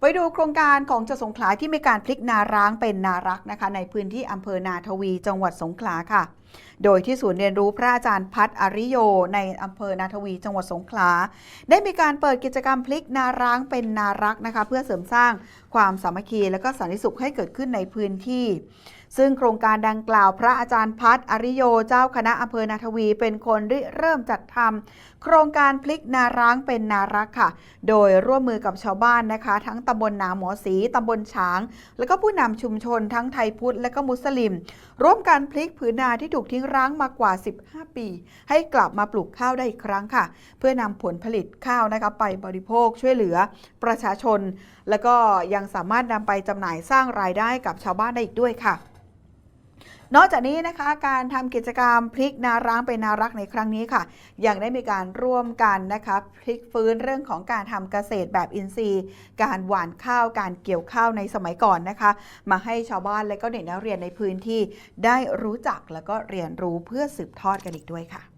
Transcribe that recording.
ไปดูโครงการของจังหวัดสงขลาที่มีการพลิกนาร้างเป็นนารักนะคะ ในพื้นที่อำเภอนาทวี จังหวัดสงขลาค่ะ โดยที่ศูนย์เรียนรู้พระอาจารย์พัฒอริโย ในอำเภอนาทวี จังหวัดสงขลา ได้มีการเปิดกิจกรรมพลิกนาร้างเป็นนารักนะคะ เพื่อเสริมสร้าง ความสามัคคีและก็สันติสุขให้เกิดขึ้นในพื้นที่ ซึ่งโครงการดังกล่าวพระอาจารย์พัฒอริโยเจ้าคณะอำเภอนาทวี เป็นคนริเริ่มจัดทำโครงการพลิกนาร้างเป็นนารักค่ะ โดยร่วมมือกับชาวบ้านนะคะ ทั้งตำบลนาหมอสีตำบลช้าง แล้วก็ผู้นำชุมชนทั้งไทยพุทธและก็มุสลิม ร่วมกันพลิกผืนนาที่ถูกทิ้งร้างมากว่า 15 ปี ให้กลับมาปลูกข้าวได้อีกครั้งค่ะ เพื่อนำผลผลิตข้าวนะคะไปบริโภคช่วยเหลือประชาชน แล้วก็ยังยังสามารถนำไปจำหน่ายสร้างรายได้กับชาวบ้านได้อีกด้วยค่ะ นอกจากนี้นะคะการทำกิจกรรมพลิกนาร้างเป็นนารักในครั้งนี้ค่ะ ยังได้มีการร่วมกันนะคะพลิกฟื้นเรื่องของการทำเกษตรแบบอินทรีย์ การหว่านข้าวการเกี่ยวข้าวในสมัยก่อนนะคะ มาให้ชาวบ้านและก็เด็กนักเรียนในพื้นที่ ได้รู้จักแล้วก็เรียนรู้เพื่อสืบทอดกันอีกด้วยค่ะ